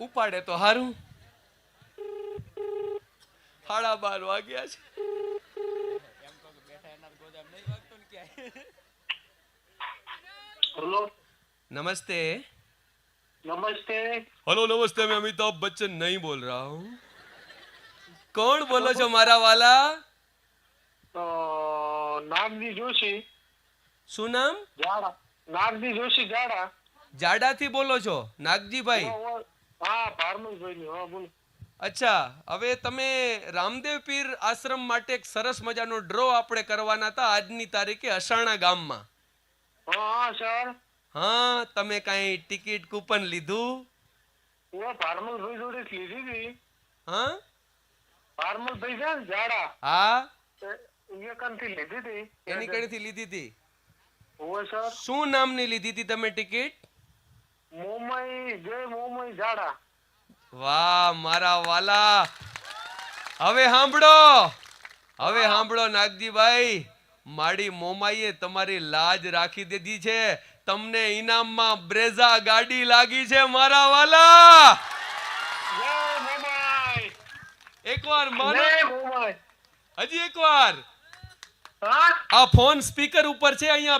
ઉપાડે તો હારું સાડા બાર વાગ્યા છે हेलो नमस्ते नमस्ते हेलो नमस्ते मैं अमिताभ बच्चन नहीं बोल रहा हूँ कौन बोलो છો મારા વાલા અ, નાગજી જોશી શું નામ જાડા નાગજી જોશી જાડા જાડાથી બોલો છો નાગજીભાઈ હા હા બોલો. અચ્છા હવે તમે રામદેવ પીર આશ્રમ માટે એક સરસ મજાનો ડ્રો આપણે કરવાના હતા આજની તારીખે અસાણા ગામમાં. હા સર. હા તમે કાંઈ ટિકિટ કૂપન લીધું? ઓ ભારમલભાઈ જોડે લીધી હતી. હા? ભારમલભાઈ છે જાડા હા? એ કનથી લીધી હતી. એની કડેથી લીધી હતી? ઓ સર. શું નામની લીધી હતી તમે ટિકિટ? જય મોમઈ જાડા. વાહ મારા વાલા. હવે સાંભળો હવે સાંભળો નાગજીભાઈ. મારી મોમાઈએ તમારી લાજ રાખી દીધી છે. તમને ઇનામમાં બ્રેઝા ગાડી લાગી છે મારા વાલા. એકવાર માનો. હજી એકવાર. આ ફોન સ્પીકર ઉપર છે અહીંયા